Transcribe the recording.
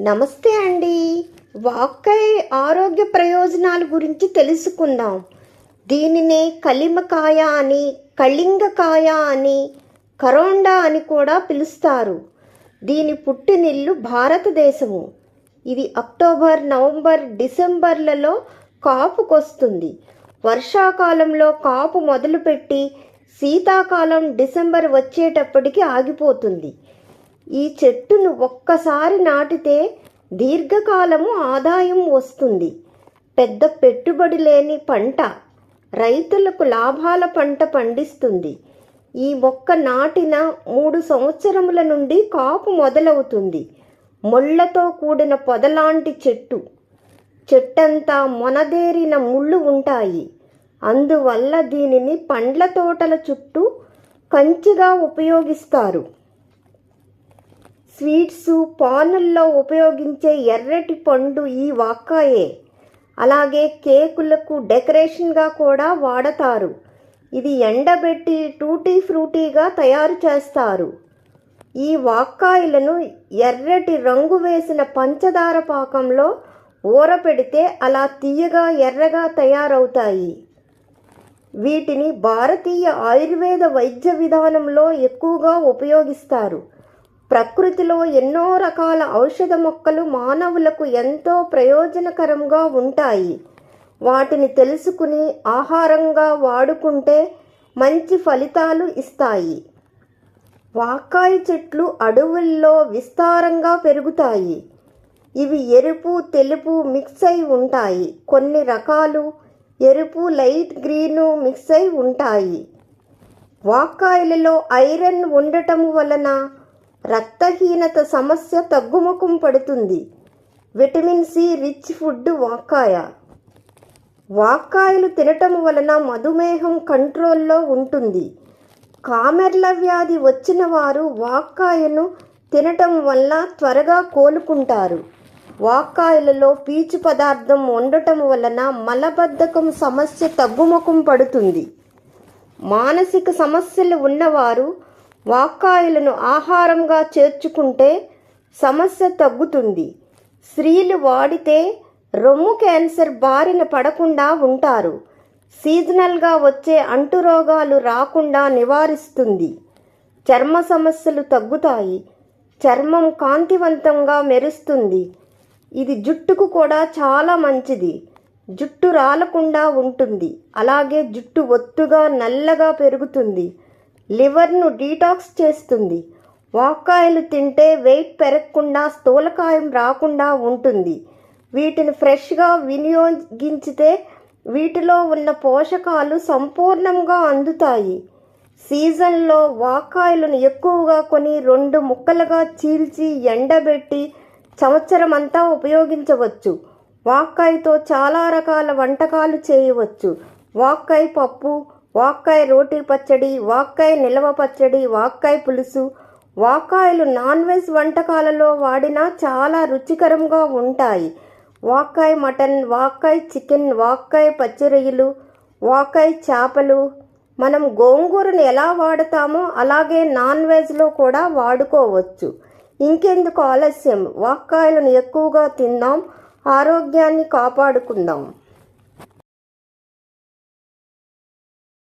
నమస్తే అండి. వాకై ఆరోగ్య ప్రయోజనాల గురించి తెలుసుకుందాం. దీనినే కలిమకాయ అని కళింగకాయ అని కరోండా అని కూడా పిలుస్తారు. దీని పుట్టినిల్లు భారతదేశము. ఇది అక్టోబర్ నవంబర్ డిసెంబర్లలో కాపుకొస్తుంది. వర్షాకాలంలో కాపు మొదలుపెట్టి శీతాకాలం డిసెంబర్ వచ్చేటప్పటికి ఆగిపోతుంది. ఈ చెట్టును ఒక్కసారి నాటితే దీర్ఘకాలము ఆదాయం వస్తుంది. పెద్ద పెట్టుబడి లేని పంట రైతులకు లాభాల పంట పండిస్తుంది. ఈ మొక్క నాటిన మూడు సంవత్సరముల నుండి కాపు మొదలవుతుంది. ముళ్ళతో కూడిన పొదలాంటి చెట్టు. చెట్టంతా మొనదేరిన ముళ్ళు ఉంటాయి. అందువల్ల దీనిని పండ్ల తోటల చుట్టూ కంచిగా ఉపయోగిస్తారు. స్వీట్స్ పానుల్లో ఉపయోగించే ఎర్రటి పండు ఈ వాక్కాయే. అలాగే కేకులకు డెకరేషన్గా కూడా వాడతారు. ఇది ఎండబెట్టి టూటీ ఫ్రూటీగా తయారు చేస్తారు. ఈ వాక్కాయలను ఎర్రటి రంగు వేసిన పంచదార పాకంలో ఊరపెడితే అలా తీయగా ఎర్రగా తయారవుతాయి. వీటిని భారతీయ ఆయుర్వేద వైద్య విధానంలో ఎక్కువగా ఉపయోగిస్తారు. ప్రకృతిలో ఎన్నో రకాల ఔషధ మొక్కలు మానవులకు ఎంతో ప్రయోజనకరంగా ఉంటాయి. వాటిని తెలుసుకుని ఆహారంగా వాడుకుంటే మంచి ఫలితాలు ఇస్తాయి. వాకాయ చెట్లు అడవుల్లో విస్తారంగా పెరుగుతాయి. ఇవి ఎరుపు తెలుపు మిక్స్ అయి ఉంటాయి. కొన్ని రకాలు ఎరుపు లైట్ గ్రీను మిక్స్ అయి ఉంటాయి. వాకాయలలో ఐరన్ ఉండటం వలన రక్తహీనత సమస్య తగ్గుముఖం పడుతుంది. విటమిన్ సి రిచ్ ఫుడ్ వాక్కాయ. వాక్కాయలు తినటం వలన మధుమేహం కంట్రోల్లో ఉంటుంది. కామెర్ల వ్యాధి వచ్చిన వారు వాక్కాయను తినటం వల్ల త్వరగా కోలుకుంటారు. వాకాయలలో పీచు పదార్థం ఉండటం వలన మలబద్ధకం సమస్య తగ్గుముఖం పడుతుంది. మానసిక సమస్యలు ఉన్నవారు వాక్కాయలను ఆహారంగా చేర్చుకుంటే సమస్య తగ్గుతుంది. స్త్రీలు వాడితే రొమ్ము క్యాన్సర్ బారిన పడకుండా ఉంటారు. సీజనల్గా వచ్చే అంటురోగాలు రాకుండా నివారిస్తుంది. చర్మ సమస్యలు తగ్గుతాయి. చర్మం కాంతివంతంగా మెరుస్తుంది. ఇది జుట్టుకు కూడా చాలా మంచిది. జుట్టు రాలకుండా ఉంటుంది. అలాగే జుట్టు ఒత్తుగా నల్లగా పెరుగుతుంది. లివర్ను డీటాక్స్ చేస్తుంది. వాక్కాయలు తింటే వెయిట్ పెరగకుండా స్థూలకాయం రాకుండా ఉంటుంది. వీటిని ఫ్రెష్గా వినియోగించితే వీటిలో ఉన్న పోషకాలు సంపూర్ణంగా అందుతాయి. సీజన్లో వాకాయలను ఎక్కువగా కొని రెండు ముక్కలుగా చీల్చి ఎండబెట్టి సంవత్సరం అంతా ఉపయోగించవచ్చు. వాక్కాయతో చాలా రకాల వంటకాలు చేయవచ్చు. వాక్కాయ పప్పు వాక్కాయ రోటి పచ్చడి వాక్కాయ నిలవ పచ్చడి వాక్కాయ పులుసు. వాక్కాయలు నాన్ వెజ్ వంటకాలలో వాడినా చాలా రుచికరంగా ఉంటాయి. వాక్కాయ మటన్ వాక్కాయ చికెన్ వాక్కాయ పచ్చిరొయ్యలు వాకాయ్ చేపలు. మనం గోంగూరను ఎలా వాడతామో అలాగే నాన్ వెజ్లో కూడా వాడుకోవచ్చు. ఇంకెందుకు ఆలస్యం? వాక్కాయలను ఎక్కువగా తిందాం ఆరోగ్యాన్ని కాపాడుకుందాం.